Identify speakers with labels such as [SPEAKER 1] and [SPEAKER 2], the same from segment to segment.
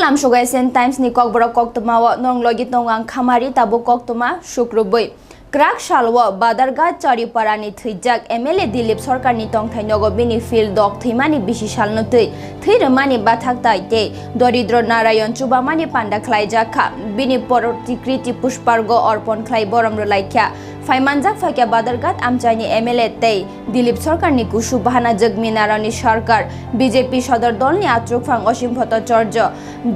[SPEAKER 1] lam sugai sen times ni kok bro kok tuma wa nong logi tongang khamari tabo kok tuma shukruboi ক্রাক সালও বাদারগা চরিপাড়া নি থৈজাক এমএলএ দিলীপ সরকার নি তং থাই নগবিনি ফিল দক থৈমানি বিশি সাল নতৈ থৈ রমানি বাথাক তাইতে দরিদ্র নারায়ণ চুবামানি পান্ডা খ্লাইজাখা বিনি পরতিকৃতি পুষ্পার্গ অর্পণ খ্লাই বরম রলাইখ্যা ফাইমানজাক ফাকিয়া বাদারগাত আমচাইনি এমএলএ তেই। দিলীপ সরকার নি কুসু বাহানা জগমি নারায়ণী সরকার। বিজেপি সদর দল নি আত্রুকফাং Asim Bhattacharya.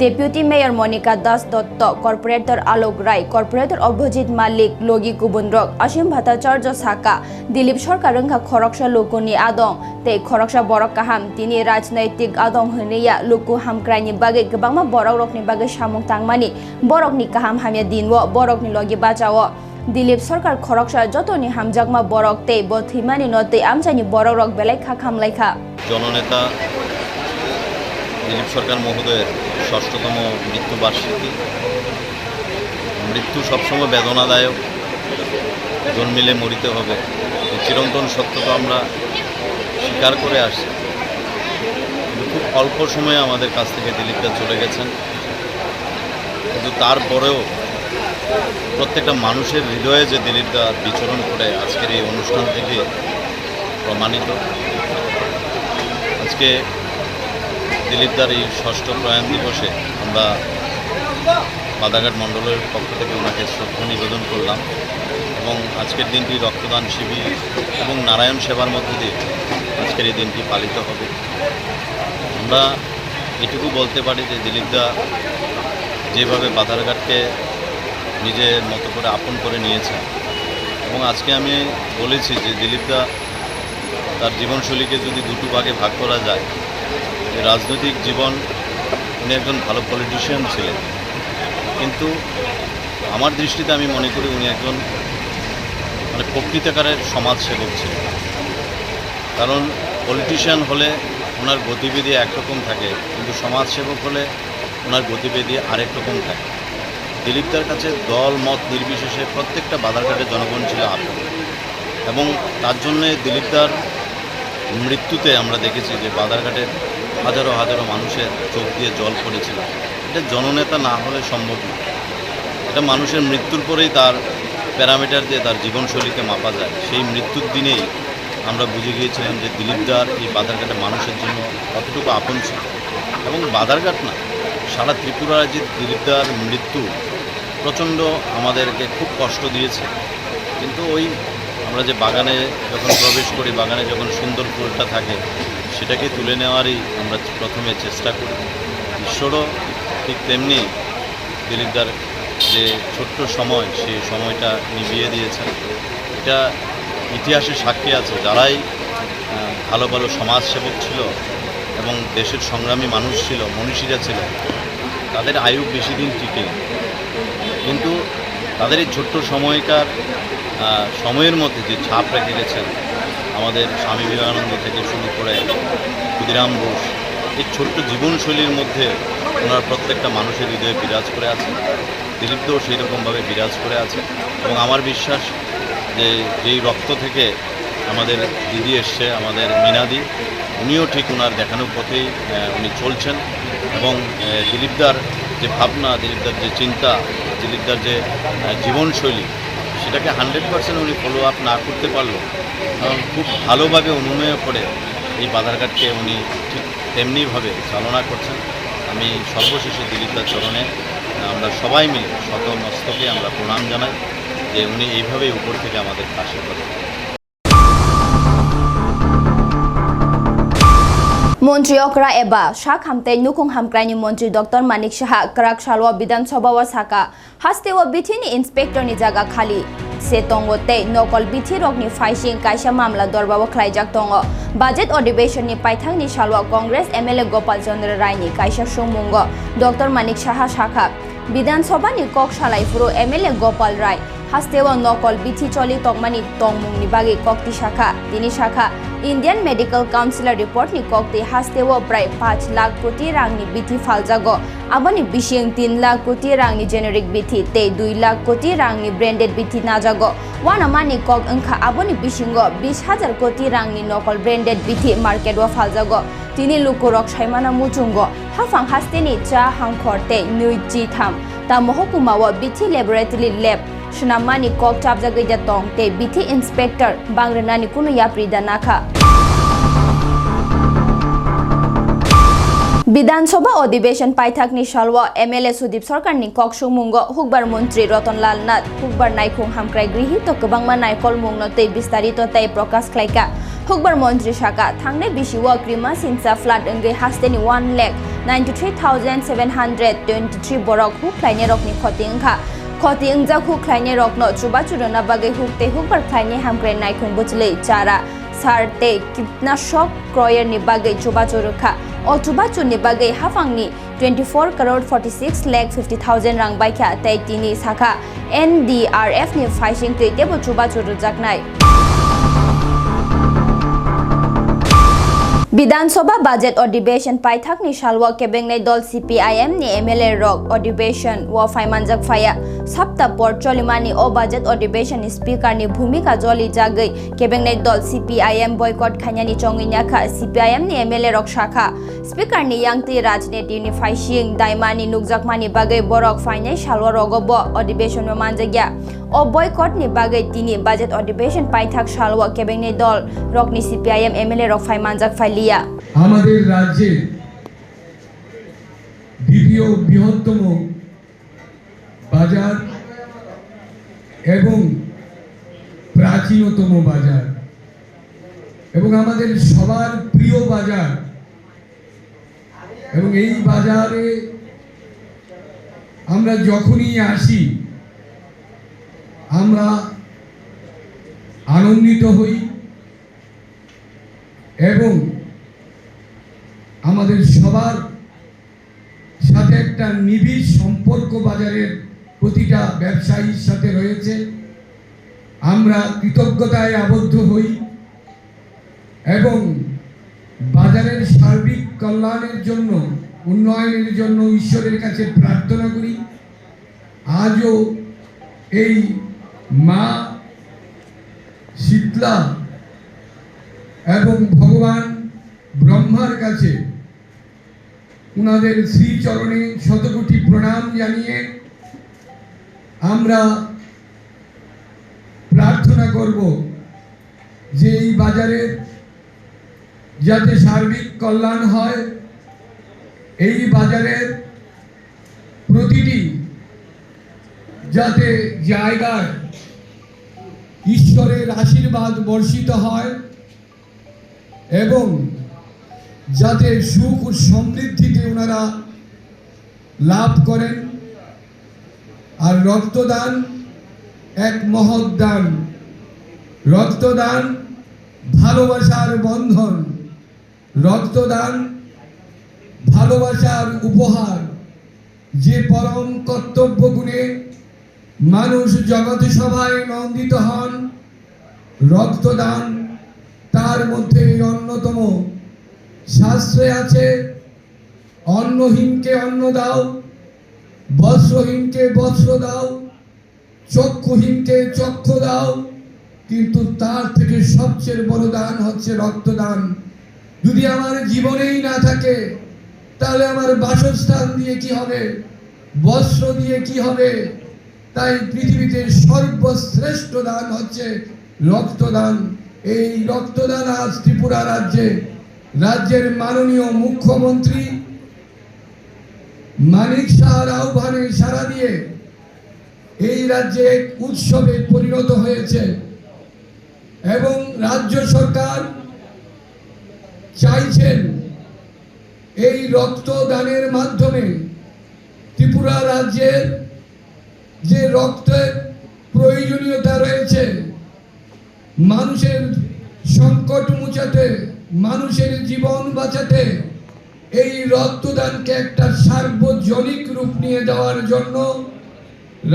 [SPEAKER 1] Deputy mayor Monika Das Dutta, corporator Alok Roy, corporator Abhijit Malik, লগি কুবুন্দ্রক, অসীম ভট্টাচার্য সাকা। দিলীপ সরকার রঙ্গা খরকসা লুকুনি আদং। তে খরকসা বড় কাহাম, তিনি রাজনৈতিক আদং হনিয়া লুকু হামক্রাইনি বাগে গবাংমা বড় রকনি বাগে সামুক তাংমানি। বরকনি কাহাম হামিয়া দিনও বরকনি লগে বাঁচাও। দিলীপ সরকার খরকসা যতনি হামজাকমা বরক তে বথিমানি নতে আমচানি বরক রক বেলাই খা খামলাইখা।
[SPEAKER 2] জননেতা দিলীপ সরকার মহোদয়ের ষষ্ঠতম মৃত্যুবার্ষিকী। মৃত্যু সবসময় বেদনাদায়ক, জন্মিলে মরিতে হবে। চিরন্তন সত্য তো আমরা স্বীকার করে আসছি। খুব অল্প সময়ে আমাদের কাছ থেকে দিলীপদা চলে গেছেন। কিন্তু তারপরেও প্রত্যেকটা মানুষের হৃদয়ে যে দিলীপদা বিচরণ করে আজকের এই অনুষ্ঠান থেকে প্রমাণিত। আজকে দিলীপদার এই ষষ্ঠ প্রয়াণ দিবসে আমরা বাদাঘাট মণ্ডলের পক্ষ থেকে ওনাকে শ্রদ্ধা নিবেদন করলাম এবং আজকের দিনটি রক্তদান শিবির এবং নারায়ণ সেবার মধ্য দিয়ে আজকের এই দিনটি পালিত হবে। আমরা এটুকু বলতে পারি যে দিলীপদা যেভাবে বাধারঘাটকে নিজের মতো করে আপন করে নিয়েছেন এবং আজকে আমি বলেছি যে দিলীপদা তার জীবনশৈলীকে যদি দুটো ভাগে ভাগ করা যায় রাজনৈতিক জীবন, উনি একজন ভালো পলিটিশিয়ান ছিলেন। কিন্তু আমার দৃষ্টিতে আমি মনে করি উনি একজন মানে প্রকৃতকারের সমাজসেবক ছিলেন। কারণ পলিটিশিয়ান হলে ওনার গতিবিধি একরকম থাকে, কিন্তু সমাজসেবক হলে ওনার গতিবিধি আরেক রকম থাকে। দিলীপদার কাছে দল, মত নির্বিশেষে প্রত্যেকটা বাধারঘাটের জনগণ ছিল আপন এবং তার জন্যে দিলীপদার মৃত্যুতে আমরা দেখেছি যে বাদারঘাটের হাজারো হাজারো মানুষের চোখ দিয়ে জল পড়েছিল। এটা জননেতা না হলে সম্ভব না। এটা মানুষের মৃত্যুর পরেই তার প্যারামিটার দিয়ে তার জীবনশৈলীকে মাপা যায়। সেই মৃত্যুর দিনেই আমরা বুঝে গিয়েছিলাম যে দিলীপদার এই বাদারঘাটের মানুষের জন্য কতটুকু আপন ছিল। এবং বাদারঘাট না, সারা ত্রিপুরা রাজ্যে দিলীপদার মৃত্যু প্রচণ্ড আমাদেরকে খুব কষ্ট দিয়েছে। কিন্তু ওই আমরা যে বাগানে যখন প্রবেশ করি, বাগানে যখন সুন্দর ফুলটা থাকে, সেটাকে তুলে নেওয়ারই আমরা প্রথমে চেষ্টা করি। ঈশ্বরও ঠিক তেমনি দিলীপদার যে ছোট্ট সময়, সেই সময়টা নিভিয়ে দিয়েছেন। এটা ইতিহাসে সাক্ষী আছে, যারাই ভালো ভালো সমাজসেবক ছিল এবং দেশের সংগ্রামী মানুষ ছিল, মনীষীরা ছিল, তাদের আয়ু বেশি দিন টিকে। কিন্তু তাদের এই ছোট্ট সময়কার সময়ের মধ্যে যে ছাপ রেখে গেছেন, আমাদের স্বামী বিবেকানন্দ থেকে শুরু করে ক্ষুদিরাম বোস, এই ছোট্ট জীবনশৈলীর মধ্যে ওনার প্রত্যেকটা মানুষের হৃদয়ে বিরাজ করে আছে দিলীপদাও সেই রকমভাবে বিরাজ করে আছে এবং আমার বিশ্বাস যে যেই রক্ত থেকে আমাদের দিদি এসছে, আমাদের মিনাদি, উনিও ঠিক ওনার দেখানো পথেই উনি চলছেন এবং দিলীপদার যে ভাবনা, দিলীপদার যে চিন্তা দিলীপদার যে জীবনশৈলী, সেটাকে হান্ড্রেড পার্সেন্ট উনি ফলো আপ না করতে পারল খুব ভালোভাবে অনুনয় করে এই বাধারঘাটকে উনি ঠিক তেমনিভাবে চালনা করছেন। আমি সর্বশেষে দিলীপদার চরণে আমরা সবাই মিলে শত মস্তকে আমরা প্রণাম জানাই যে উনি এইভাবেই উপর থেকে আমাদের আশীর্বাদ করেন
[SPEAKER 1] মন্ত্রী অকরা এবা শাক হামতে নুকুং হামক্রাইনি মন্ত্রী ডক্টর মানিক সাহা, করাক সালওয়া বিধানসভা ওয়া সাকা হাস্তে ও বিথিনি ইন্সপেক্টর নি জায়গা খালি। সে তঙ্গতে নকল বিথি রকনি ফাইসিং কাইসা মামলা দরবাও খ্লাইজাক দङ বাজেট অধিবেশন ni পাইথাংনি সালওয়া কংগ্রেস এমএলএ গোপাল চন্দ্র রায়নি কাইসা সুমুঙ্গ, ডক্টর মানিক সাহা শাখা। বিধানসভানি কক সালাইফুরো এমএলএ গোপাল রায়। হাস্তেও নকল বিথি চলি তংমানি তংমুংনি বাগে কক্তি শাখা, তিনি শাখা। ইন্ডিয়ান মেডিকেল কাউন্সিলর রিপোর্ট রিপোর্টনি কক্তি হাস্তেও প্রায় পাঁচ লাখ কোটি রাংনি বিথি ফালজাগো। আবনি বিশিং তিন লাখ কোটি রাংনি জেনেরিক বিথি তে দুই লাখ কোটি রাংনি ব্র্যান্ডেড বিথি না নাজাগো। ওয়ানামানি কক ওংখা আবনি বিশিঙ্গ বিশ হাজার কোটি রাংনি নকল ব্র্যান্ডেড বিথি মার্কেট ও ফালজাগো। তিনি লুকুরক সাইমানা মুচুঙ্গ হাফাং hafang hasteni cha hangkhorte nui chi tham ta mohokuma wa bithi laboratory lab shnamani kok chap jagai ja tong te bithi inspector. Bangranani kunu ya pridana kha Bidhan Sabha অধিবেশন পাইথাকনি সালওয়া MLA Sudip সরকারনি কক সুমুঙ্গ হুকবার মন্ত্রী রতনলাল নাথ হুকবার নাইখুং হামক্রাই গৃহীত গোবাংমা নাইকল মুংনতৈ বিস্তারিত তাই প্রকাশ খাইকা হুকবার মন্ত্রী শাখা থাংনে বিশিও ক্রিমা সিনসা ফ্লাড অঙ্গে হাস্তেনি one lakh ninety three thousand seven hundred twenty three বরক হুকলাইনে রকনি ক্ষতি ওংখা ক্ষতি ওংজাক হুকলাইনে রকনো চুবা চুরনা বাগে হুকতে হুকবার খাইনে হামক্রাই নাইখুং বুচলে চারা সারতে কীটনাশক ক্রয়ের নিবাগে চুবা চুরুখা hafangni 24 crore 46 lakh 50 thousand rang baikha tai tini sakha NDRF ni faishing tui tebo chuba churu jaknai বিধানসভা বাজেট অধিবেশন পাইথাকনি সালওয়া কেবেংনাই দল সিপিআইএম নি এমএলএ রক অধিবেশন ওয়া ফাইমানজাক ফায়া সাপ্তাহ পর চলিমানি ও বাজেট অধিবেশন স্পিকার নি ভূমিকা জলি জাগৈ। কেবেংনাই দল সিপিআইএম বয়কট খাইনানি চঙ্গিনাখা সিপিআইএম নি এমএলএ রক শাখা। স্পিকার নি ইয়াংতি রাজনীতি নি ফাইসিং দাইমানি, নুকজাকমানি বাগৈ বরক ফাইনাই ও বয়কট নি বাগৈ তিনি বাজেট অধিবেশন পাইথাক সালওয়া কেবেংনাই দল। রকনি সিপিআইএম এমএলএ রক ফাইমানজাক ফাইলিয়া।
[SPEAKER 3] আমাদের রাজ্যে দ্বিতীয় বৃহত্তম বাজার এবং প্রাচীনতম বাজার এবং আমাদের সবার প্রিয় বাজার এবং এই বাজারে আমরা যখনই আসি আমরা আনন্দিত হই এবং আমাদের সবার সাথে একটা নিবিড় সম্পর্ক বাজারের প্রতিটা ব্যবসায়ীর সাথে রয়েছে। আমরা কৃতজ্ঞতায় আবদ্ধ হই এবং বাজারের সার্বিক কল্যাণের জন্য, উন্নয়নের জন্য ঈশ্বরের কাছে প্রার্থনা করি। আজও এই মা শীতলা এবং ভগবান ব্রহ্মার কাছে ওনাদের শ্রীচরণে শতকোটি প্রণাম জানিয়ে আমরা প্রার্থনা করব যে এই বাজারের যাতে সার্বিক কল্যাণ হয়, এই বাজারের প্রতিটি যাতে জায়গায় ঈশ্বরের আশীর্বাদ বর্ষিত হয় এবং যাতে সুখ ও সমৃদ্ধিতে ওনারা লাভ করেন। আর রক্তদান এক মহৎ দান। রক্তদান ভালোবাসার বন্ধন। রক্তদান ভালোবাসার উপহার। যে পরম কর্তব্য গুণে মানুষ জগৎ সভায় নন্দিত হন, রক্তদান তার মধ্যে অন্যতম। শাস্ত্রে আছে, অন্নহীনকে অন্ন দাও, বস্ত্রহীনকে বস্ত্র দাও, চক্ষুহীনকে চক্ষু দাও, কিন্তু তার থেকে সবচেয়ে বড় দান হচ্ছে রক্তদান। যদি আমার জীবনেই না থাকে, তাহলে আমার বাসস্থান দিয়ে কি হবে? বস্ত্র দিয়ে কি হবে? তাই পৃথিবীতে সর্বশ্রেষ্ঠ দান হচ্ছে রক্তদান। এই রক্তদান আজ ত্রিপুরা রাজ্যে, রাজ্যের মাননীয় মুখ্যমন্ত্রী মানিক শাহর আহ্বানে সাড়া দিয়ে এই রাজ্যে উৎসবে পরিণত হয়েছে এবং রাজ্য সরকার চাইছেন এই রক্তদানের মাধ্যমে ত্রিপুরা রাজ্যের যে রক্তের প্রয়োজনীয়তা রয়েছে, মানুষের সংকট মুচাতে মানুষের জীবন বাঁচাতে, এই রক্তদানকে একটা সার্বজনিক রূপ নিয়ে দেওয়ার জন্য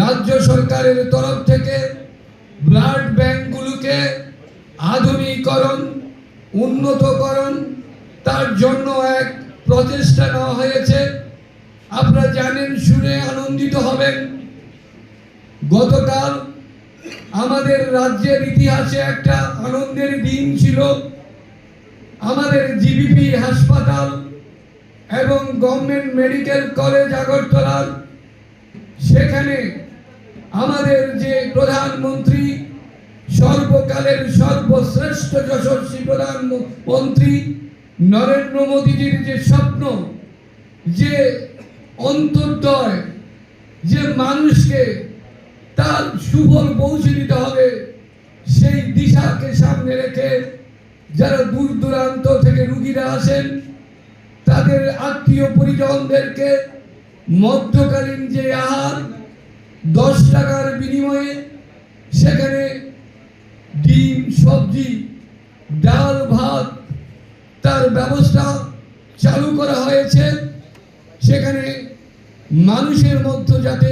[SPEAKER 3] রাজ্য সরকারের তরফ থেকে ব্লাড ব্যাঙ্কগুলোকে আধুনিকরণ উন্নতকরণ, তার জন্য এক প্রচেষ্টা নেওয়া হয়েছে। আপনারা জানেন, শুনে আনন্দিত হবেন। গতকাল আমাদের রাজ্যের ইতিহাসে একটা আনন্দের দিন ছিল। আমাদের জিবিপি হাসপাতাল এবং গভর্নমেন্ট মেডিকেল কলেজ আগরতলার। সেখানে আমাদের যে প্রধানমন্ত্রী, সর্বকালের সর্বশ্রেষ্ঠ যশস্বী প্রধানমন্ত্রী নরেন্দ্র মোদীজির যে স্বপ্ন, যে অন্তর্দয়, যে মানুষকে তার সুফল পৌঁছে দিতে হবে। সেই দিশাকে সামনে রেখে যারা দূর দূরান্ত থেকে রুগীরা আসেন, তাদের আত্মীয় পরিজনদেরকে মধ্যকালীন যে আহার, দশ টাকার বিনিময়ে সেখানে ডিম, সবজি, ডাল, ভাত তার ব্যবস্থা চালু করা হয়েছে। সেখানে মানুষের মধ্যে যাতে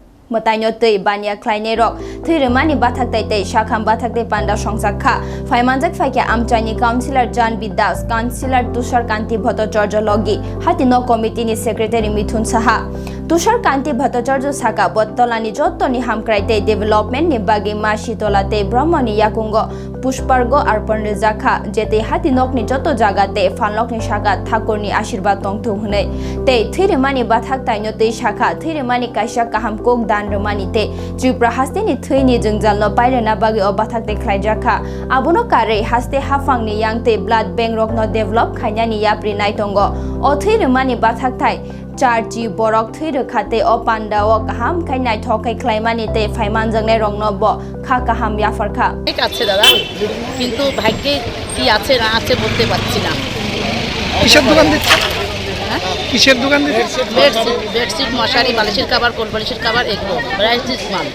[SPEAKER 1] matanyo te banya klanya rok tui mani bathak tai tai shakham bathak te panda songsakha faimanjak ke amchani councillor jan bidas councillor tushar kanti bhattacharya logi hati nog committee ni secretary mithun saha Tushar Kanti Bhattacharya সাকা বত্তলানি যত্তনি হামক্রাইতে development নি বাগি মা শীতলাতে ব্রহ্মনি ইয়াকুঙ্গ পুষ্পার্গ অর্পণ রেজাখা যেতে হাতি নকনি যত জাগাতে ফানলকনি সাকা ঠাকুরনি আশীর্বাদ তংথু হুনে। তে থৈরেমানি বাথাক তাইনো তে শাখা থৈরেমানি কাইসা কাহাম কোক দান রমানি তে ত্রিপুরা হাস্তেনি থৈনি জংজালনো পাইরেনা বাগি অ বাথাক তে খ্লাইজাখা আবুনো কারে হাস্তে হাফাংনি ইয়াংতে ব্লাড ব্যাংক রকনো ডেভেলপ খাইনানি ইয়াপ্রি নাইতঙ্গ। অ থৈরেমানি বাথাক থাই চারজি বরক থৈ রখাতে ও পান্ডাও কাহাম খাইনাই ঠকাই খ্লাইমানি তে ফাইমান জংনে রংনব খা কাহাম ইয়াফারখা
[SPEAKER 4] ঠিক আছে দাদা কিন্তু ভাগ্যে কি আছে না আছে বলতে পারছি না
[SPEAKER 5] কিসের দোকান দিচ্ছে কিসের দোকান দিচ্ছে
[SPEAKER 4] বেডশিট মশারি বালিশের কাবার কোল বালিশের কাবার এগুলো রাইসিস মাল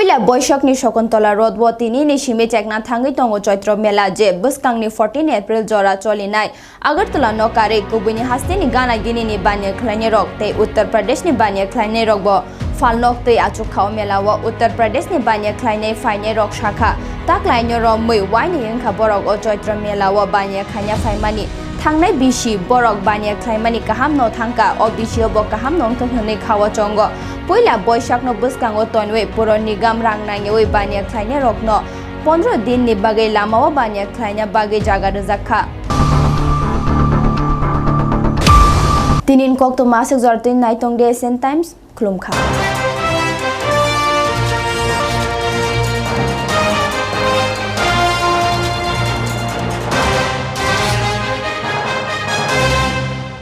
[SPEAKER 1] পুইলা বৈশাখনি শকুন্তলা রোদ তিনি নিশিমে চেকনা থাঙ্গি তঙ্গ চৈত্র মেলা যে বসকাংনি ফোরটিন এপ্রিল জরা চলিনাই আগরতলা নকারে কুবুনি হাস্তিনি গানা গিনিনি বানিয়ে খ্লাইনে রক তে উত্তর প্রদেশনি বানিয়ে খ্লাইনে রক ব ফালনক তৈ আচুক খাও মেলাও, উত্তর প্রদেশনি বানিয়ে খ্লাইনে ফাইনে রক শাখা। তাক লাইনে র মই ওয়াইনি ইংখা বরক ও চৈত্র মেলাও বানিয়ে খাইনে ফাইমানি। থাংনাই বিশি বরক বানিয়ে খ্লাইমানি কাহাম ন থাংকা ও বিশিও ব কাহাম নং থনে খাওয়া চঙ্গ। পয়লা বৈশাখ ন বসকাঙ্গ তনওয়ে পুর নিগম রাংনাঙে ওই বানিয়া খ্লাইনে রকন পনেরো দিন নি বাগে লামাও বানিয়া খ্লাইনা বাগে জাগা রজাখা তিনিন কক তো মাসিক জরতিন নাইতং ডে এসএন টাইমস খুলুমখা